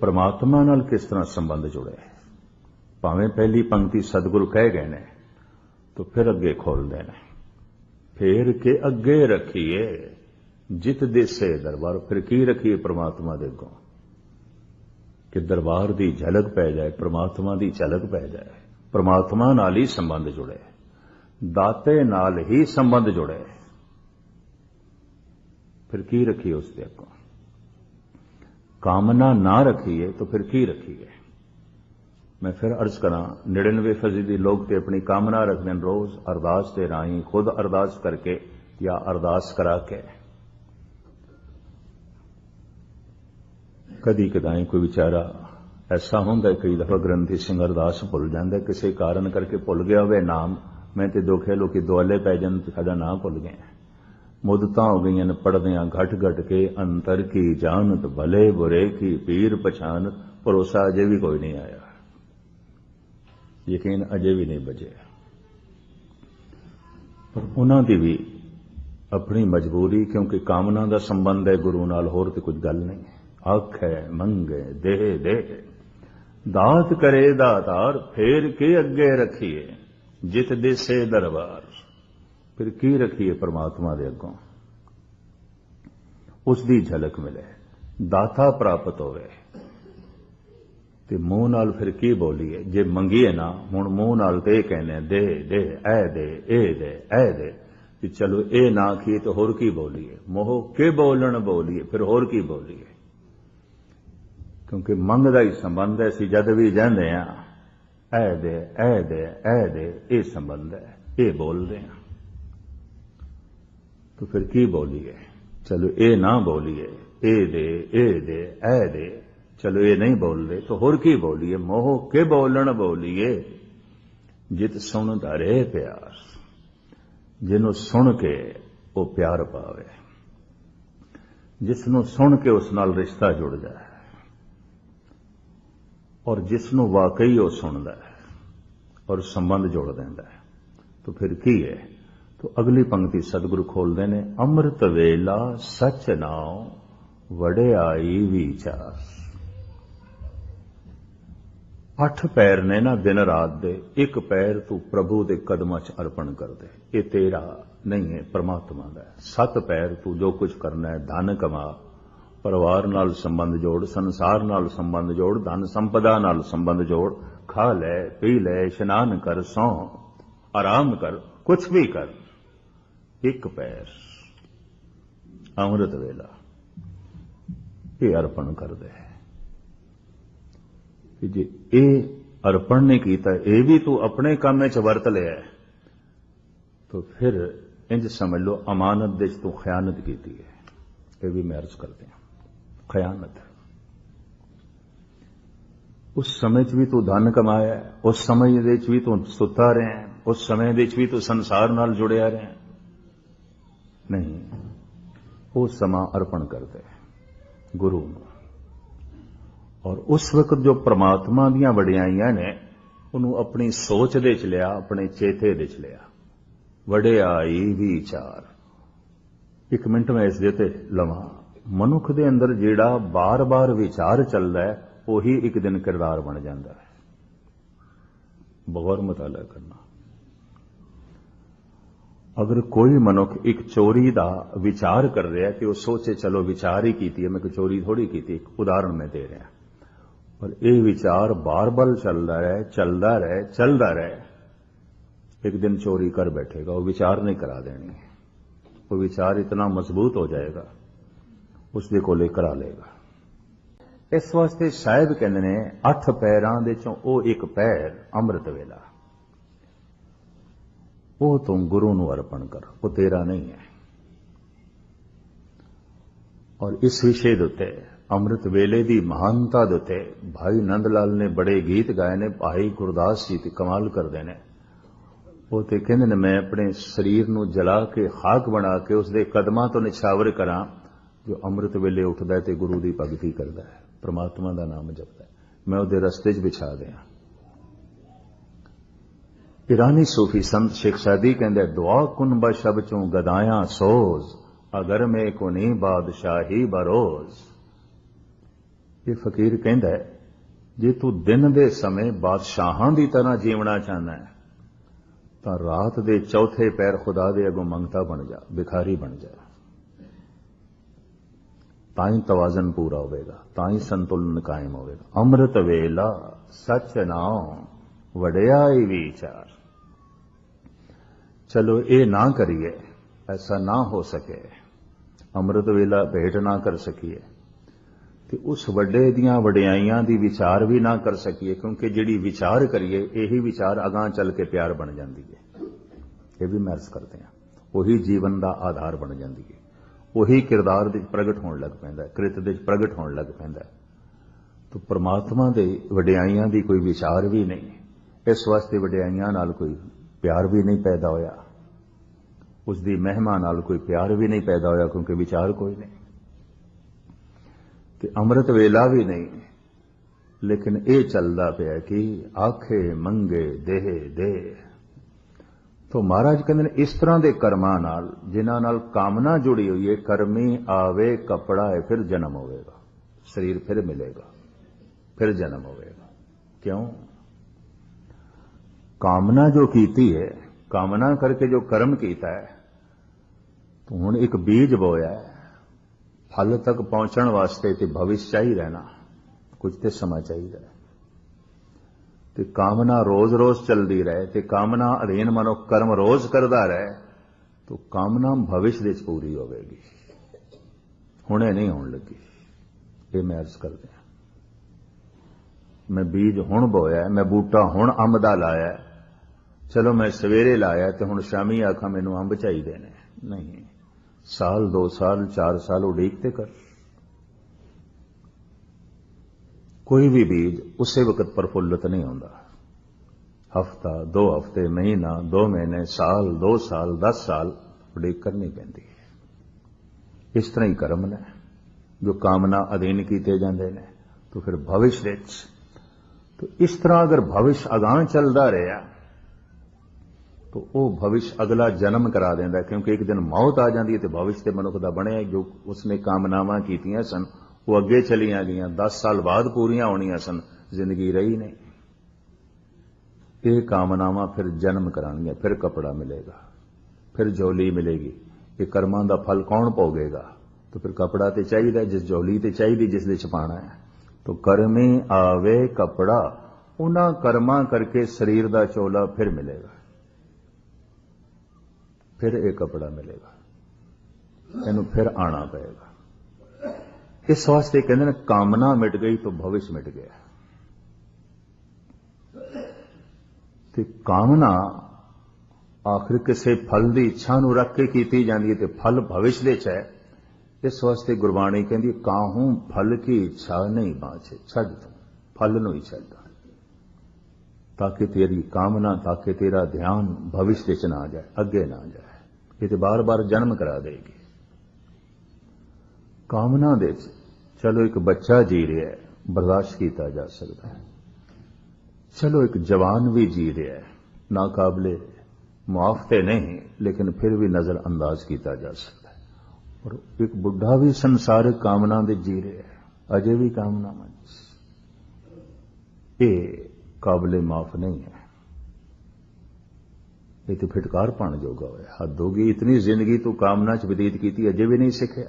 ਪਰਮਾਤਮਾ ਨਾਲ ਕਿਸ ਤਰ੍ਹਾਂ ਸੰਬੰਧ ਜੁੜਿਆ ਹੈ ਭਾਵੇਂ ਪਹਿਲੀ ਪੰਕਤੀ ਸਤਿਗੁਰੂ ਕਹਿ ਗਏ ਨੇ, ਤਾਂ ਫਿਰ ਅੱਗੇ ਖੋਲਦੇ ਨੇ। ਫੇਰ ਕੇ ਅੱਗੇ ਰੱਖੀਏ, ਜਿਤ ਦੇਸੇ ਦਰਬਾਰ, ਫਿਰ ਕੀ ਰੱਖੀਏ ਪਰਮਾਤਮਾ ਦੇ ਅੱਗੋਂ? ਕਿ ਦਰਬਾਰ ਦੀ ਝਲਕ ਪੈ ਜਾਏ, ਪਰਮਾਤਮਾ ਦੀ ਝਲਕ ਪੈ ਜਾਏ, ਪਰਮਾਤਮਾ ਨਾਲ ਹੀ ਸੰਬੰਧ ਜੁੜੇ, ਦਾਤੇ ਨਾਲ ਹੀ ਸੰਬੰਧ ਜੁੜੇ, ਫਿਰ ਕੀ ਰੱਖੀਏ ਉਸ ਦੇ ਅੱਗੋਂ? ਕਾਮਨਾ ਨਾ ਰੱਖੀਏ ਤਾਂ ਫਿਰ ਕੀ ਰੱਖੀਏ ਮੈਂ ਫਿਰ ਅਰਜ਼ ਕਰਾਂ 99 ਫਜ਼ੀਦੀ ਲੋਕ ਤੇ ਆਪਣੀ ਕਾਮਨਾ ਰੱਖਦੇ ਨੇ ਰੋਜ਼ ਅਰਦਾਸ ਤੇ ਰਾਹੀਂ ਖੁਦ ਅਰਦਾਸ ਕਰਕੇ ਜਾਂ ਅਰਦਾਸ ਕਰਾ ਕੇ ਕਦੀ ਕਦਾਈ ਕੋਈ ਵਿਚਾਰਾ ਐਸਾ ਹੁੰਦਾ ਕਈ ਦਫਾ ਗ੍ਰੰਥੀ ਸਿੰਘ ਅਰਦਾਸ ਭੁੱਲ ਜਾਂਦਾ ਕਿਸੇ ਕਾਰਨ ਕਰਕੇ ਭੁੱਲ ਗਿਆ ਹੋਵੇ ਨਾਮ ਮੈਂ ਤੇ ਦੁਖੇ ਲੋਕੀ ਦੁਆਲੇ ਪੈ ਜਾਣ ਤੇ ਸਾਡਾ ਨਾਮ ਭੁੱਲ ਗਏ ਮੁਦਤਾਂ ਹੋ ਗਈਆਂ ਨੇ ਪੜਦਿਆਂ ਘਟ ਘਟ ਕੇ ਅੰਤਰ ਕੀ ਜਾਣਤ ਭਲੇ ਬੁਰੇ ਕੀ ਪੀਰ ਪਛਾਨ ਭਰੋਸਾ ਅਜੇ ਵੀ ਕੋਈ ਨਹੀਂ ਆਇਆ। ਯਕੀਨ ਅਜੇ ਵੀ ਨਹੀਂ ਬਜੇ ਪਰ ਉਹਨਾਂ ਦੀ ਵੀ ਆਪਣੀ ਮਜਬੂਰੀ, ਕਿਉਂਕਿ ਕਾਮਨਾ ਦਾ ਸੰਬੰਧ ਹੈ ਗੁਰੂ ਨਾਲ, ਹੋਰ ਤੇ ਕੁਝ ਗੱਲ ਨਹੀਂ। ਅੱਖ ਹੈ, ਮੰਗੇ ਦੇ ਦੇ ਦਾਤ ਕਰੇ ਦਾਤਾਰ, ਫੇਰ ਕੇ ਅੱਗੇ ਰੱਖੀਏ? ਜਿਤ ਦੇਸੇ ਦਰਬਾਰ। ਫਿਰ ਕੀ ਰੱਖੀਏ ਪਰਮਾਤਮਾ ਦੇ ਅੱਗੋਂ? ਉਸ ਦੀ ਝਲਕ ਮਿਲੇ, ਦਾਤਾ ਪ੍ਰਾਪਤ ਹੋਵੇ। ਤੇ ਮੂੰਹ ਨਾਲ ਫਿਰ ਕੀ ਬੋਲੀਏ? ਜੇ ਮੰਗੀਏ ਨਾ, ਹੁਣ ਮੂੰਹ ਨਾਲ ਤੇ ਕਹਿੰਦੇ, ਦੇ ਦੇ, ਐ, ਦੇ ਇਹ ਦੇ, ਐ, ਦੇ। ਕਿ ਚਲੋ ਇਹ ਨਾ ਕੀ ਤੇ ਹੋਰ ਕੀ ਬੋਲੀਏ? ਮੋਹ ਕੇ ਬੋਲਣ ਬੋਲੀਏ, ਫਿਰ ਹੋਰ ਕੀ ਬੋਲੀਏ? ਕਿਉਂਕਿ ਮੰਗ ਦਾ ਹੀ ਸੰਬੰਧ ਹੈ ਸੀ ਜਦ ਵੀ ਜਾਂਦੇ ਆ ਐ ਦੇ ਐ ਦੇ ਐ ਦੇ, ਇਹ ਸੰਬੰਧ ਹੈ, ਇਹ ਬੋਲਦੇ ਆ ਤੂੰ ਫਿਰ ਕੀ ਬੋਲੀਏ? ਚਲੋ ਇਹ ਨਾ ਬੋਲੀਏ, ਇਹ ਦੇ ਇਹ ਦੇ ਐ ਦੇ। ਚਲੋ ਇਹ ਨਹੀਂ ਬੋਲਦੇ ਤਾਂ ਹੋਰ ਕੀ ਬੋਲੀਏ? ਮੋਹ ਕੇ ਬੋਲਣ ਬੋਲੀਏ? ਜਿਤ ਸੁਣਦਾ ਧਰੇ ਪਿਆਰ। ਜਿਹਨੂੰ ਸੁਣ ਕੇ ਉਹ ਪਿਆਰ ਪਾਵੇ। ਜਿਸ ਨੂੰ ਸੁਣ ਕੇ ਉਸ ਨਾਲ ਰਿਸ਼ਤਾ ਜੁੜ ਜਾਏ। ਔਰ ਜਿਸ ਨੂੰ ਵਾਕਈ ਉਹ ਸੁਣਦਾ ਹੈ। ਔਰ ਸੰਬੰਧ ਜੋੜ ਦਿੰਦਾ ਹੈ। ਤਾਂ ਫਿਰ ਕੀ ਹੈ? ਤਾਂ ਅਗਲੀ ਪੰਕਤੀ ਸਤਿਗੁਰੂ ਖੋਲਦੇ ਨੇ, ਅੰਮ੍ਰਿਤ ਵੇਲਾ ਸਚ ਨਾਉ, ਵਡਿਆਈ ਵਿਚਾਰ। ਅੱਠ ਪੈਰ ਨੇ ਨਾ ਦਿਨ ਰਾਤ ਦੇ, ਇੱਕ ਪੈਰ ਤੂੰ ਪ੍ਰਭੂ ਦੇ ਕਦਮਾਂ 'ਚ ਅਰਪਣ ਕਰ ਦੇ ਇਹ ਤੇਰਾ ਨਹੀਂ ਹੈ ਪ੍ਰਮਾਤਮਾ ਦਾ ਸੱਤ ਪੈਰ ਤੂੰ ਜੋ ਕੁਝ ਕਰਨਾ ਹੈ, ਧਨ ਕਮਾ। ਪਰਿਵਾਰ ਨਾਲ ਸੰਬੰਧ ਜੋੜ, ਸੰਸਾਰ ਨਾਲ ਸੰਬੰਧ ਜੋੜ, ਧਨ ਸੰਪਦਾ ਨਾਲ ਸੰਬੰਧ ਜੋੜ। ਖਾ ਲੈ, ਪੀ ਲੈ, ਇਸ਼ਨਾਨ ਕਰ, ਸੌ। ਆਰਾਮ ਕਰ ਕੁਝ ਵੀ ਕਰ। ਇੱਕ ਪੈਰ ਅੰਮ੍ਰਿਤ ਵੇਲਾ, ਇਹ ਅਰਪਣ ਕਰਦੇ ਕਿ ਜੇ ਇਹ ਅਰਪਣ ਨਹੀਂ ਕੀਤਾ, ਇਹ ਵੀ ਤੂੰ ਆਪਣੇ ਕੰਮ ਵਿੱਚ ਵਰਤ ਲਿਆ ਤਾਂ ਫਿਰ ਇੰਜ ਸਮਝ ਲਓ ਅਮਾਨਤ ਦੇ ਵਿੱਚ ਤੂੰ ਖਿਆਨਤ ਕੀਤੀ ਹੈ। ਇਹ ਵੀ ਮੈਂ ਅਰਜ਼ ਕਰਦੇ ਹਾਂ, ਖਿਆਨਤ। ਉਸ ਸਮੇਂ 'ਚ ਵੀ ਤੂੰ ਧਨ ਕਮਾਇਆ ਉਸ ਸਮੇਂ ਦੇ ਵਿੱਚ ਵੀ ਤੂੰ ਸੁੱਤਾ ਰਿਹਾ ਉਸ ਸਮੇਂ ਦੇ ਵਿੱਚ ਵੀ ਤੂੰ ਸੰਸਾਰ ਨਾਲ ਜੁੜਿਆ ਰਿਹਾ ਨਹੀਂ ਉਹ ਸਮਾਂ ਅਰਪਣ ਕਰਦੇ ਗੁਰੂ ਨੂੰ ਔਰ ਉਸ ਵਕਤ ਜੋ ਪ੍ਰਮਾਤਮਾ ਦੀਆਂ ਵਡਿਆਈਆਂ ਨੇ ਉਹਨੂੰ ਆਪਣੀ ਸੋਚ ਦੇ ਚ ਲਿਆ ਆਪਣੇ ਚੇਤੇ ਦੇ ਚ ਲਿਆ ਵਡਿਆਈ ਵਿਚਾਰ ਇੱਕ ਮਿੰਟ ਮੈਂ ਇਸ ਦੇ ਤੇ ਲਵਾਂ ਮਨੁੱਖ ਦੇ ਅੰਦਰ ਜਿਹੜਾ ਬਾਰ-ਬਾਰ ਵਿਚਾਰ ਚੱਲਦਾ ਹੈ ਉਹੀ ਇੱਕ ਦਿਨ ਕਿਰਦਾਰ ਬਣ ਜਾਂਦਾ ਹੈ ਬਗੌਰ ਮਤਾਲਾ ਕਰਨਾ ਅਗਰ ਕੋਈ ਮਨੁੱਖ ਇੱਕ ਚੋਰੀ ਦਾ ਵਿਚਾਰ ਕਰ ਰਿਹਾ ਕਿ ਉਹ ਸੋਚੇ, ਚਲੋ ਵਿਚਾਰ ਹੀ ਕੀਤੀ ਹੈ, ਮੈਂ ਕੋਈ ਚੋਰੀ ਥੋੜੀ ਕੀਤੀ, ਇੱਕ ਉਦਾਹਰਣ ਮੈਂ ਦੇ ਰਿਹਾ ਪਰ ਇਹ ਵਿਚਾਰ ਬਾਰ-ਬਾਰ ਚੱਲਦਾ ਰਹੇ ਚੱਲਦਾ ਰਹੇ ਚੱਲਦਾ ਰਹੇ। ਇੱਕ ਦਿਨ ਚੋਰੀ ਕਰ ਬੈਠੇਗਾ, ਉਹ ਵਿਚਾਰ ਨਹੀਂ ਕਰਾ ਦੇਣੀ। ਉਹ ਵਿਚਾਰ ਇਤਨਾ ਮਜ਼ਬੂਤ ਹੋ ਜਾਏਗਾ, ਉਸ ਦੇ ਕੋਲੇ ਕਰਾ ਲੇਗਾ ਇਸ ਵਾਸਤੇ ਸਾਹਿਬ ਕਹਿੰਦੇ ਨੇ, ਅੱਠ ਪੈਰਾਂ ਦੇ ਚੋਂ ਉਹ ਇੱਕ ਪੈਰ ਅੰਮ੍ਰਿਤ ਵੇਲਾ। ਉਹ ਤੂੰ ਗੁਰੂ ਨੂੰ ਅਰਪਣ ਕਰ, ਉਹ ਤੇਰਾ ਨਹੀਂ ਹੈ। ਔਰ ਇਸ ਵਿਸ਼ੇ ਦੇ ਉੱਤੇ, ਅੰਮ੍ਰਿਤ ਵੇਲੇ ਦੀ ਮਹਾਨਤਾ ਦੇ ਉੱਤੇ, ਭਾਈ ਨੰਦ ਲਾਲ ਨੇ ਬੜੇ ਗੀਤ ਗਾਏ ਨੇ, ਭਾਈ ਗੁਰਦਾਸ ਜੀ ਤੇ ਕਮਾਲ ਕਰਦੇ ਨੇ। ਉਹ ਤੇ ਕਹਿੰਦੇ ਨੇ, ਮੈਂ ਆਪਣੇ ਸਰੀਰ ਨੂੰ ਜਲਾ ਕੇ, ਖਾਕ ਬਣਾ ਕੇ ਉਸ ਦੇ ਕਦਮਾਂ ਤੋਂ ਨਿਛਾਵਰ ਕਰਾਂ, ਜੋ ਅੰਮ੍ਰਿਤ ਵੇਲੇ ਉੱਠਦਾ ਤੇ ਗੁਰੂ ਦੀ ਭਗਤੀ ਕਰਦਾ ਹੈ। ਪ੍ਰਮਾਤਮਾ ਦਾ ਨਾਮ ਜਪਦਾ ਮੈਂ ਉਹਦੇ ਰਸਤੇ 'ਚ ਵਿਛਾ ਦਿਆਂ। ਇਰਾਨੀ ਸੂਫੀ ਸੰਤ ਸ਼ੇਖ ਸਾਦੀ ਕਹਿੰਦੇ, ਦੁਆ ਕੁਨ ਬਸ਼ਬ ਚੋਂ ਗਦਾਇਆ ਸੋਜ਼, ਅਗਰ ਮੇ ਕੋ ਨਹੀਂ ਬਾਦਸ਼ਾਹੀ ਬਰੋਜ਼। ਇਹ ਫਕੀਰ ਕਹਿੰਦਾ, ਜੇ ਤੂੰ ਦਿਨ ਦੇ ਸਮੇਂ ਬਾਦਸ਼ਾਹਾਂ ਦੀ ਤਰ੍ਹਾਂ ਜੀਵਣਾ ਚਾਹੁੰਦਾ ਹੈ, ਤਾਂ ਰਾਤ ਦੇ ਚੌਥੇ ਪੈਰ ਖੁਦਾ ਦੇ ਅਗੋਂ ਮੰਗਤਾ ਬਣ ਜਾ, ਭਿਖਾਰੀ ਬਣ ਜਾ। ਤਾਂ ਹੀ ਤਵਾਜ਼ਨ ਪੂਰਾ ਹੋਵੇਗਾ, ਤਾਂ ਹੀ ਸੰਤੁਲਨ ਕਾਇਮ ਹੋਵੇਗਾ। ਅੰਮ੍ਰਿਤ ਵੇਲਾ ਸੱਚ ਨਾਮ, ਵਡਿਆਈ ਵਿਚਾਰ। ਚਲੋ, ਇਹ ਨਾ ਕਰੀਏ, ਐਸਾ ਨਾ ਹੋ ਸਕੇ, ਅੰਮ੍ਰਿਤ ਵੇਲਾ ਭੇਟ ਨਾ ਕਰ ਸਕੀਏ, ਤੇ ਉਸ ਵੱਡੇ ਦੀਆਂ ਵਡਿਆਈਆਂ ਦੀ ਵਿਚਾਰ ਵੀ ਨਾ ਕਰ ਸਕੀਏ, ਕਿਉਂਕਿ ਜਿਹੜੀ ਵਿਚਾਰ ਕਰੀਏ, ਇਹੀ ਵਿਚਾਰ ਅਗਾਹ ਚੱਲ ਕੇ ਪਿਆਰ ਬਣ ਜਾਂਦੀ ਹੈ ਇਹ ਵੀ ਮਹਿਰਸ ਕਰਦੇ ਆ ਉਹੀ ਜੀਵਨ ਦਾ ਆਧਾਰ ਬਣ ਜਾਂਦੀ ਹੈ ਉਹੀ ਕਿਰਦਾਰ ਦੇ ਪ੍ਰਗਟ ਹੋਣ ਲੱਗ ਪੈਂਦਾ ਕ੍ਰਿਤ ਦੇ ਪ੍ਰਗਟ ਹੋਣ ਲੱਗ ਪੈਂਦਾ ਤਾਂ ਪ੍ਰਮਾਤਮਾ ਦੇ ਵਡਿਆਈਆਂ ਦੀ ਕੋਈ ਵਿਚਾਰ ਵੀ ਨਹੀਂ, ਇਸ ਵਾਸਤੇ ਵਡਿਆਈਆਂ ਨਾਲ ਕੋਈ ਪਿਆਰ ਵੀ ਨਹੀਂ ਪੈਦਾ ਹੋਇਆ। ਉਸ ਦੀ ਮਹਿਮਾ ਨਾਲ ਕੋਈ ਪਿਆਰ ਵੀ ਨਹੀਂ ਪੈਦਾ ਹੋਇਆ, ਕਿਉਂਕਿ ਵਿਚਾਰ ਕੋਈ ਨਹੀਂ। ਤੇ ਅੰਮ੍ਰਿਤ ਵੇਲਾ ਵੀ ਨਹੀਂ। ਲੇਕਿਨ ਇਹ ਚੱਲਦਾ ਪਿਆ ਕਿ ਆਖੇ ਮੰਗੇ ਦੇਹ ਦੇ। ਤੋਂ ਮਹਾਰਾਜ ਕਹਿੰਦੇ ਨੇ, ਇਸ ਤਰ੍ਹਾਂ ਦੇ ਕਰਮਾਂ ਨਾਲ, ਜਿਨ੍ਹਾਂ ਨਾਲ ਕਾਮਨਾ ਜੁੜੀ ਹੋਈ ਹੈ ਕਰਮੀ ਆਵੇ, ਕਪੜਾ ਹੈ ਫਿਰ ਜਨਮ ਹੋਵੇਗਾ। ਸਰੀਰ ਫਿਰ ਮਿਲੇਗਾ। ਫਿਰ ਜਨਮ ਹੋਵੇਗਾ। ਕਿਉਂ? ਕਾਮਨਾ ਜੋ ਕੀਤੀ ਹੈ, ਕਾਮਨਾ ਕਰਕੇ ਜੋ ਕਰਮ ਕੀਤਾ ਹੈ, ਤੂੰ ਹੁਣ ਇੱਕ ਬੀਜ ਬੋਇਆ ਹੈ। ਫਲ ਤੱਕ ਪਹੁੰਚਣ ਵਾਸਤੇ ਤੇ ਭਵਿਸ਼ ਚਾਹੀਦਾ ਨਾ ਕੁਝ ਤੇ ਸਮਾਂ ਚਾਹੀਦਾ ਤੇ ਕਾਮਨਾ ਰੋਜ਼-ਰੋਜ਼ ਚੱਲਦੀ ਰਹੇ, ਤੇ ਕਾਮਨਾ ਅਧੀਨ ਮਨੋ ਕਰਮ ਰੋਜ਼ ਕਰਦਾ ਰਹੇ, ਤਾਂ ਕਾਮਨਾ ਭਵਿਸ਼ ਦੇ ਚ ਪੂਰੀ ਹੋਵੇਗੀ। ਹੁਣੇ ਨਹੀਂ ਹੋਣ ਲੱਗੀ। ਇਹ ਮੈਂ ਅਰਜ਼ ਕਰਦੇ ਮੈਂ ਬੀਜ ਹੁਣ ਬੋਇਆ ਮੈਂ ਬੂਟਾ ਹੁਣ ਅੰਬ ਦਾ ਲਾਇਆ ਚਲੋ ਮੈਂ ਸਵੇਰੇ ਲਾਇਆ ਤੇ ਹੁਣ ਸ਼ਾਮੀ ਆਖਾਂ ਮੈਨੂੰ ਅੰਬ ਚਾਹੀਦੇ ਨੇ। ਨਹੀਂ, ਸਾਲ 2 ਸਾਲ 4 ਸਾਲ ਉਡੀਕ ਤੇ ਕਰ। ਕੋਈ ਵੀ ਬੀਜ ਉਸੇ ਵਕਤ ਪ੍ਰਫੁੱਲਤ ਨਹੀਂ ਹੁੰਦਾ ਹਫਤਾ, ਦੋ ਹਫ਼ਤੇ, ਮਹੀਨਾ, ਦੋ ਮਹੀਨੇ, ਸਾਲ, ਦੋ ਸਾਲ 10 ਸਾਲ ਉਡੀਕ ਕਰਨੀ ਪੈਂਦੀ ਹੈ। ਇਸ ਤਰ੍ਹਾਂ ਹੀ ਕਰਮ ਨੇ, ਜੋ ਕਾਮਨਾ ਅਧੀਨ ਕੀਤੇ ਜਾਂਦੇ ਨੇ, ਤਾਂ ਫਿਰ ਭਵਿਸ਼ ਵਿੱਚ, ਤਾਂ ਇਸ ਤਰ੍ਹਾਂ ਅਗਰ ਭਵਿਸ਼ ਅਗਾਹ ਚੱਲਦਾ ਰਿਹਾ ਤਾਂ ਉਹ ਭਵਿਸ਼ ਅਗਲਾ ਜਨਮ ਕਰਾ ਦਿੰਦਾ ਕਿਉਂਕਿ ਇੱਕ ਦਿਨ ਮੌਤ ਆ ਜਾਂਦੀ ਹੈ ਤੇ ਭਵਿਸ਼ ਤੇ ਮਨੁੱਖ ਦਾ ਬਣਿਆ ਜੋ ਉਸਨੇ ਕਾਮਨਾਵਾਂ ਕੀਤੀਆਂ ਸਨ, ਉਹ ਅੱਗੇ ਚਲੀਆਂ ਗਈਆਂ 10 ਸਾਲ ਬਾਅਦ ਪੂਰੀਆਂ ਹੋਣੀਆਂ ਸਨ, ਜ਼ਿੰਦਗੀ ਰਹੀ ਨਹੀਂ। ਇਹ ਕਾਮਨਾਵਾਂ ਫਿਰ ਜਨਮ ਕਰਾਣਗੀਆਂ ਫਿਰ ਕਪੜਾ ਮਿਲੇਗਾ, ਫਿਰ ਜੋਲੀ ਮਿਲੇਗੀ, ਇਹ ਕਰਮਾਂ ਦਾ ਫਲ ਕੌਣ ਭੋਗੇਗਾ? ਤਾਂ ਫਿਰ ਕਪੜਾ ਤੇ ਚਾਹੀਦਾ, ਜਿਸ ਜੋਲੀ ਤੇ ਚਾਹੀਦੀ, ਜਿਸ ਦੇ ਛਪਾਣਾ ਹੈ। ਤਾਂ ਕਰਮੇ ਆਵੇ ਕਪੜਾ, ਉਹਨਾਂ ਕਰਮਾਂ ਕਰਕੇ ਸਰੀਰ ਦਾ ਚੋਲਾ ਫਿਰ ਮਿਲੇਗਾ। ਫਿਰ ਇਹ ਕਪੜਾ ਮਿਲੇਗਾ। ਇਹਨੂੰ ਫਿਰ ਆਣਾ ਪਏਗਾ। ਇਸ ਵਾਸਤੇ ਕਹਿੰਦੇ ਨੇ ਕਾਮਨਾ ਮਿਟ ਗਈ ਤਾਂ ਭਵਿਸ਼ ਮਿਟ ਗਿਆ। ਤੇ ਕਾਮਨਾ ਆਖਰ ਕਿਸੇ ਫਲ ਦੀ ਇੱਛਾ ਨੂੰ ਰੱਖ ਕੇ ਕੀਤੀ ਜਾਂਦੀ ਹੈ ਤੇ ਫਲ ਭਵਿਸ਼ ਦੇ ਚ ਹੈ। ਇਸ ਵਾਸਤੇ ਗੁਰਬਾਣੀ ਕਹਿੰਦੀ ਕਾਹੂ ਫਲ ਕੀ ਇੱਛਾ ਨਹੀਂ ਬਾਛੇ ਛੱਡ ਤੂੰ, ਫਲ ਨੂੰ ਹੀ ਛੱਡ। ਤਾਂ ਕਿ ਤੇਰੀ ਕਾਮਨਾ ਤਾਂ ਕਿ ਤੇਰਾ ਧਿਆਨ ਭਵਿਸ਼ ਦੇ ਚ ਨਾ ਜਾਏ, ਅੱਗੇ ਨਾ ਜਾਏ। ਇਹ ਤੇ ਬਾਰ-ਬਾਰ ਜਨਮ ਕਰਾ ਦੇਗੀ। ਕਾਮਨਾ ਦੇ ਚ ਚਲੋ ਇੱਕ ਬੱਚਾ ਜੀ ਰਿਹਾ ਹੈ, ਬਰਦਾਸ਼ਤ ਕੀਤਾ ਜਾ ਸਕਦਾ ਹੈ। ਚਲੋ ਇੱਕ ਜਵਾਨ ਵੀ ਜੀ ਰਿਹਾ ਹੈ, ਨਾਕਾਬਲੇ ਮੁਆਫ ਤੇ ਨਹੀਂ, ਲੇਕਿਨ ਫਿਰ ਵੀ ਨਜ਼ਰ ਅੰਦਾਜ਼ ਕੀਤਾ ਜਾ ਸਕਦਾ ਹੈ। ਔਰ ਇੱਕ ਬੁੱਢਾ ਵੀ ਸੰਸਾਰਿਕ ਕਾਮਨਾ ਦੇ ਜੀ ਰਿਹਾ ਹੈ, ਅਜੇ ਵੀ ਕਾਮਨਾਵਾਂ ਇਹ ਕਾਬਲੇ ਮਾਫ ਨਹੀਂ ਹੈ। ਇਹ ਤੇ ਫਿਟਕਾਰ ਪਣ ਜੋਗਾ ਹੋਇਆ। ਹੱਦ ਹੋ ਗਈ, ਇਤਨੀ ਜ਼ਿੰਦਗੀ ਤੂੰ ਕਾਮਨਾ ਚ ਬਤੀਤ ਕੀਤੀ, ਅਜੇ ਵੀ ਨਹੀਂ ਸਿੱਖਿਆ।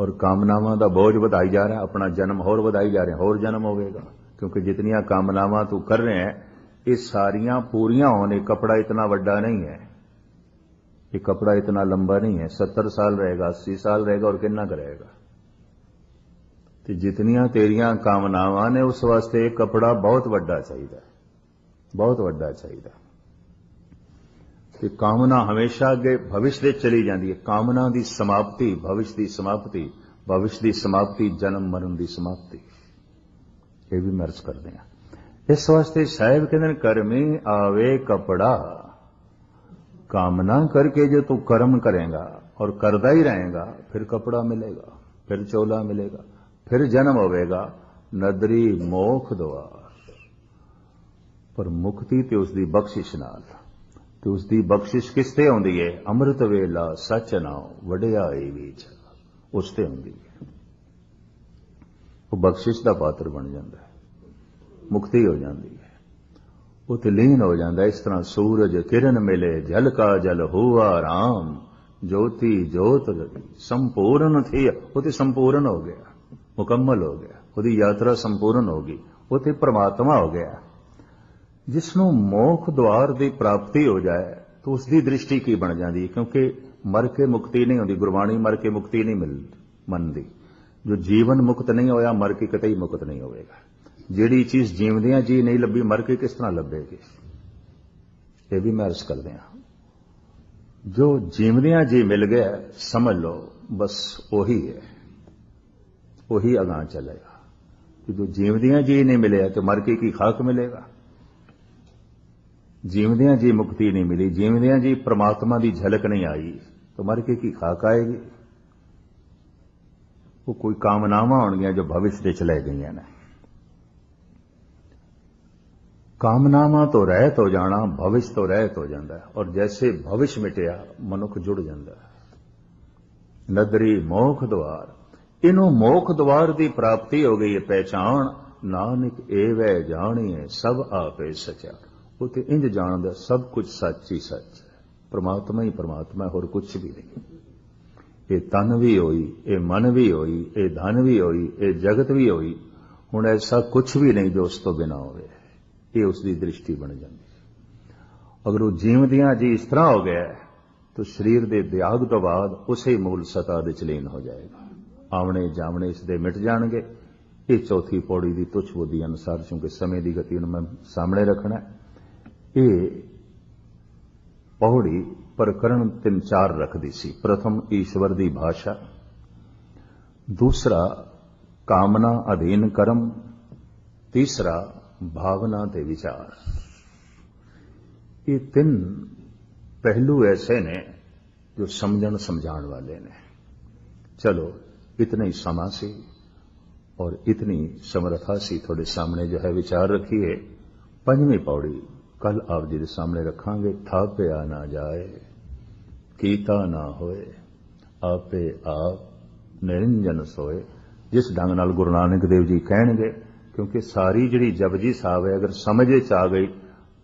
ਔਰ ਕਾਮਨਾਵਾਂ ਦਾ ਬੋਝ ਵਧਾਈ ਜਾ ਰਿਹਾ, ਆਪਣਾ ਜਨਮ ਹੋਰ ਵਧਾਈ ਜਾ ਰਿਹਾ, ਹੋਰ ਜਨਮ ਹੋਵੇਗਾ। ਕਿਉਂਕਿ ਜਿਤਨੀਆਂ ਕਾਮਨਾਵਾਂ ਤੂੰ ਕਰ ਰਿਹਾ ਹੈ, ਇਹ ਸਾਰੀਆਂ ਪੂਰੀਆਂ ਹੋਣੇ ਕਪੜਾ ਇਤਨਾ ਵੱਡਾ ਨਹੀਂ ਹੈ। ਇਹ ਕਪੜਾ ਇਤਨਾ ਲੰਬਾ ਨਹੀਂ ਹੈ। 70 ਸਾਲ ਰਹੇਗਾ 80 ਸਾਲ ਰਹੇਗਾ, ਔਰ ਕਿੰਨਾ ਕਰੇਗਾ ਤੇ ਜਿਤਨੀਆਂ ਤੇਰੀਆਂ ਕਾਮਨਾਵਾਂ ਨੇ ਉਸ ਵਾਸਤੇ ਇਹ ਕਪੜਾ ਬਹੁਤ ਵੱਡਾ ਚਾਹੀਦਾ ਬਹੁਤ ਵੱਡਾ ਚਾਹੀਦਾ ਤੇ ਕਾਮਨਾ ਹਮੇਸ਼ਾ ਅੱਗੇ ਭਵਿਸ਼ ਦੇ ਚਲੀ ਜਾਂਦੀ ਹੈ। ਕਾਮਨਾ ਦੀ ਸਮਾਪਤੀ, ਭਵਿਸ਼ ਦੀ ਸਮਾਪਤੀ, ਭਵਿਸ਼ ਦੀ ਸਮਾਪਤੀ, ਜਨਮ ਮਰਨ ਦੀ ਸਮਾਪਤੀ। ਇਹ ਵੀ ਮਰਜ਼ ਕਰਦੇ ਆ ਇਸ ਵਾਸਤੇ ਸਾਹਿਬ ਕਹਿੰਦੇ ਨੇ, ਕਰਮੇ ਆਵੇ ਕਪੜਾ। ਕਾਮਨਾ ਕਰਕੇ ਜੇ ਤੂੰ ਕਰਮ ਕਰੇਗਾ ਔਰ ਕਰਦਾ ਹੀ ਰਹੇਗਾ, ਫਿਰ ਕਪੜਾ ਮਿਲੇਗਾ, ਫਿਰ ਚੋਲਾ ਮਿਲੇਗਾ। ਫਿਰ ਜਨਮ ਹੋਵੇਗਾ ਨਦਰੀ ਮੋਖ ਦੁਆਰ ਪਰ ਮੁਕਤੀ ਤੇ ਉਸ ਦੀ ਬਖਸ਼ਿਸ਼ ਨਾਲ। ਤੇ ਉਸ ਦੀ ਬਖਸ਼ਿਸ਼ ਕਿਸ ਤੇ ਆਉਂਦੀ ਹੈ ਅੰਮ੍ਰਿਤ ਵੇਲਾ ਸੱਚ ਨਾਮ ਵਡਿਆਈ ਵਿੱਚ ਉਸ ਤੇ ਆਉਂਦੀ ਹੈ ਉਹ ਬਖਸ਼ਿਸ਼ ਦਾ ਪਾਤਰ ਬਣ ਜਾਂਦਾ ਹੈ। ਮੁਕਤੀ ਹੋ ਜਾਂਦੀ ਹੈ। ਉਹ ਤੇ ਲੀਨ ਹੋ ਜਾਂਦਾ ਇਸ ਤਰ੍ਹਾਂ ਸੂਰਜ ਕਿਰਨ ਮਿਲੇ, ਜਲ ਕਾ ਜਲ ਹੋਆ ਰਾਮ, ਜੋਤੀ ਜੋਤ ਲਗੀ ਸੰਪੂਰਨ ਥੀ, ਉਹ ਤੇ ਸੰਪੂਰਨ ਹੋ ਗਿਆ। ਮੁਕੰਮਲ ਹੋ ਗਿਆ। ਉਹਦੀ ਯਾਤਰਾ ਸੰਪੂਰਨ ਹੋ ਗਈ। ਉਹ ਤੇ ਪ੍ਰਮਾਤਮਾ ਹੋ ਗਿਆ। ਜਿਸ ਨੂੰ ਮੋਖ ਦੁਆਰ ਦੀ ਪ੍ਰਾਪਤੀ ਹੋ ਜਾਏ, ਤਾਂ ਉਸ ਦੀ ਦ੍ਰਿਸ਼ਟੀ ਕੀ ਬਣ ਜਾਂਦੀ ਹੈ? ਕਿਉਂਕਿ ਮਰ ਕੇ ਮੁਕਤੀ ਨਹੀਂ ਹੁੰਦੀ, ਗੁਰਬਾਣੀ ਮਰ ਕੇ ਮੁਕਤੀ ਨਹੀਂ ਮਿਲਦੀ ਮੰਨਦੀ। ਜੋ ਜੀਵਨ ਮੁਕਤ ਨਹੀਂ ਹੋਇਆ, ਮਰ ਕੇ ਕਿਤੇ ਹੀ ਮੁਕਤ ਨਹੀਂ ਹੋਵੇਗਾ। ਜਿਹੜੀ ਚੀਜ਼ ਜੀਵਦਿਆਂ ਜੀ ਨਹੀਂ ਲੱਭੀ, ਮਰ ਕੇ ਕਿਸ ਤਰ੍ਹਾਂ ਲੱਭੇਗੀ? ਇਹ ਵੀ ਮੈਂ ਅਰਜ਼ ਕਰਦੇ ਹਾਂ। ਜੋ ਜੀਵਦਿਆਂ ਜੀ ਮਿਲ ਗਿਆ, ਸਮਝ ਲਓ, ਬਸ ਉਹੀ ਹੈ। ਉਹੀ ਅਗਾਂ ਚੱਲੇਗਾ। ਜਦੋਂ ਜੀਵਦਿਆਂ ਜੀ ਨਹੀਂ ਮਿਲਿਆ ਤੇ ਮਰ ਕੇ ਕੀ ਖਾਕ ਮਿਲੇਗਾ? ਜੀਵਦਿਆਂ ਜੀ ਮੁਕਤੀ ਨਹੀਂ ਮਿਲੀ, ਜੀਵਦਿਆਂ ਜੀ ਪ੍ਰਮਾਤਮਾ ਦੀ ਝਲਕ ਨਹੀਂ ਆਈ, ਤਾਂ ਮਰ ਕੇ ਕੀ ਖਾਕ ਆਏਗੀ? ਉਹ ਕੋਈ ਕਾਮਨਾਵਾਂ ਹੋਣਗੀਆਂ ਜੋ ਭਵਿਸ਼ ਦੇ ਚਲੇ ਗਈਆਂ ਨੇ। ਕਾਮਨਾਵਾਂ ਤੋਂ ਰਹਿਤ ਹੋ ਜਾਣਾ ਭਵਿਸ਼ ਤੋਂ ਰਹਿਤ ਹੋ ਜਾਂਦਾ ਔਰ ਜੈਸੇ ਭਵਿਸ਼ ਮਿਟਿਆ, ਮਨੁੱਖ ਜੁੜ ਜਾਂਦਾ ਨਦਰੀ ਮੋਖ ਦਵਾਰ ਇਹਨੂੰ ਮੋਖ ਦਵਾਰ ਦੀ ਪ੍ਰਾਪਤੀ ਹੋ ਗਈ ਹੈ ਪਹਿਚਾਨ ਨਾਨਕ ਏਵੈ ਜਾਣੀਏ ਸਭ ਆਪੇ ਸਚਾ। ਉਹ ਤੇ ਇੰਜ ਜਾਣਦਾ ਸਭ ਕੁਝ ਸੱਚ ਹੀ ਸੱਚ ਹੈ। ਪ੍ਰਮਾਤਮਾ ਹੀ ਪ੍ਰਮਾਤਮਾ ਹੋਰ ਕੁਝ ਵੀ ਨਹੀਂ। ਇਹ ਤਨ ਵੀ ਹੋਈ ਇਹ ਮਨ ਵੀ ਹੋਈ ਇਹ ਧਨ ਵੀ ਹੋਈ ਇਹ ਜਗਤ ਵੀ ਹੋਈ। ਹੁਣ ਐਸਾ ਕੁਝ ਵੀ ਨਹੀਂ ਜੋ ਉਸ ਤੋਂ ਬਿਨਾ ਹੋਵੇ। ਇਹ ਉਸ ਦੀ ਦ੍ਰਿਸ਼ਟੀ ਬਣ ਜਾਂਦੀ ਹੈ। ਅਗਰ ਉਹ ਜੀਵਦਿਆਂ ਜੀ ਇਸ ਤਰ੍ਹਾਂ ਹੋ ਗਿਆ ਹੈ, ਤਾਂ ਸਰੀਰ ਦੇ ਦਿਆਗ ਤੋਂ ਬਾਅਦ ਉਸੇ ਮੂਲ ਸਤਾ ਦੇ ਚਲੀਨ ਹੋ ਜਾਏਗਾ। ਆਵਣੇ ਜਾਵਣੇ ਇਸ ਦੇ ਮਿਟ ਜਾਣਗੇ। ਇਹ ਚੌਥੀ ਪੌੜੀ ਦੀ ਤੁਛ ਬੁੱਧੀ ਅਨੁਸਾਰ, ਕਿਉਂਕਿ ਸਮੇਂ ਦੀ ਗਤੀ ਨੂੰ ਮੈਂ ਸਾਹਮਣੇ ਰੱਖਣਾ ਇਹ ਪੌੜੀ ਪ੍ਰਕਰਣ ਤਿੰਨ ਚਾਰ ਰੱਖਦੀ ਸੀ। ਪ੍ਰਥਮ ਈਸ਼ਵਰ ਦੀ ਭਾਸ਼ਾ, ਦੂਸਰਾ ਕਾਮਨਾ ਅਧੀਨ ਕਰਮ, ਤੀਸਰਾ ਭਾਵਨਾ ਤੇ ਵਿਚਾਰ। ਇਹ ਤਿੰਨ ਪਹਿਲੂ ਐਸੇ ਨੇ ਜੋ ਸਮਝਣ ਸਮਝਾਉਣ ਵਾਲੇ ਨੇ। ਚਲੋ ਇਤਨਾ ਹੀ ਸਮਾਂ ਸੀ और इतनी समर्था सी थोड़े सामने जो है विचार रखिए पंजवीं पौड़ी कल आप जी के सामने रखांगे थापया ना जाए कीता ना होए आपे आप ਨਿਰੰਜਨ ਸੋਏ ਜਿਸ ਢੰਗ ਨਾਲ ਗੁਰੂ ਨਾਨਕ ਦੇਵ ਜੀ ਕਹਿਣਗੇ ਕਿਉਂਕਿ ਸਾਰੀ ਜਿਹੜੀ ਜਪਜੀ ਸਾਹਿਬ ਹੈ ਅਗਰ ਸਮਝੇ ਚ ਆ ਗਈ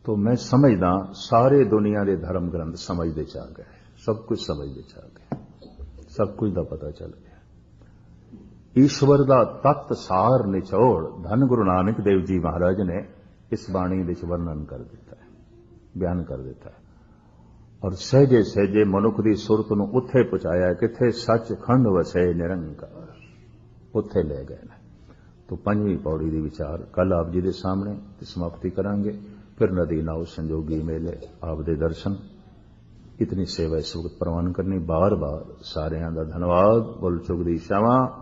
ਤਾਂ ਮੈਂ ਸਮਝਦਾ ਸਾਰੇ ਦੁਨੀਆ ਦੇ ਧਰਮ ਗ੍ਰੰਥ ਸਮਝਦੇ ਚ ਆ ਗਏ ਸਭ ਕੁਝ ਸਮਝਦੇ ਚ ਆ ਗਏ ਸਭ ਕੁਝ ਦਾ ਪਤਾ ਚੱਲ ਗਿਆ ਈਸ਼ਵਰ ਦਾ ਤਤ ਸਾਰ ਨਿਚੋੜ ਧੰਨ ਗੁਰੂ ਨਾਨਕ ਦੇਵ ਜੀ ਮਹਾਰਾਜ ਨੇ ਇਸ ਬਾਣੀ ਵਿੱਚ ਵਰਣਨ ਕਰ ਦਿੱਤਾ ਹੈ, ਬਿਆਨ ਕਰ ਦਿੱਤਾ ਹੈ। ਔਰ ਸਹਿਜੇ ਸਹਿਜੇ ਮਨੁੱਖ ਦੀ ਸੁਰਤ ਨੂੰ ਉੱਥੇ ਪਹੁੰਚਾਇਆ ਕਿੱਥੇ ਸੱਚ ਖੰਡ ਵਸੇ ਨਿਰੰਕਾਰ। ਉੱਥੇ ਲੈ ਗਏ ਨੇ। ਤੋਂ ਪੰਜਵੀਂ ਪੌੜੀ ਦੀ ਵਿਚਾਰ ਕੱਲ ਆਪ ਜੀ ਦੇ ਸਾਹਮਣੇ ਤੇ ਸਮਾਪਤੀ ਕਰਾਂਗੇ। ਫਿਰ ਨਦੀ ਨਾਉ ਸੰਜੋਗੀ ਮੇਲੇ, ਆਪ ਦੇ ਦਰਸ਼ਨ। ਇਤਨੀ ਸੇਵਾ ਇਸ ਵਕਤ ਪ੍ਰਵਾਨ ਕਰਨੀ, ਬਾਰ-ਬਾਰ ਸਾਰਿਆਂ ਦਾ ਧੰਨਵਾਦ। ਬੋਲ ਚੁਗਦੀ ਸ਼ਾਵਾ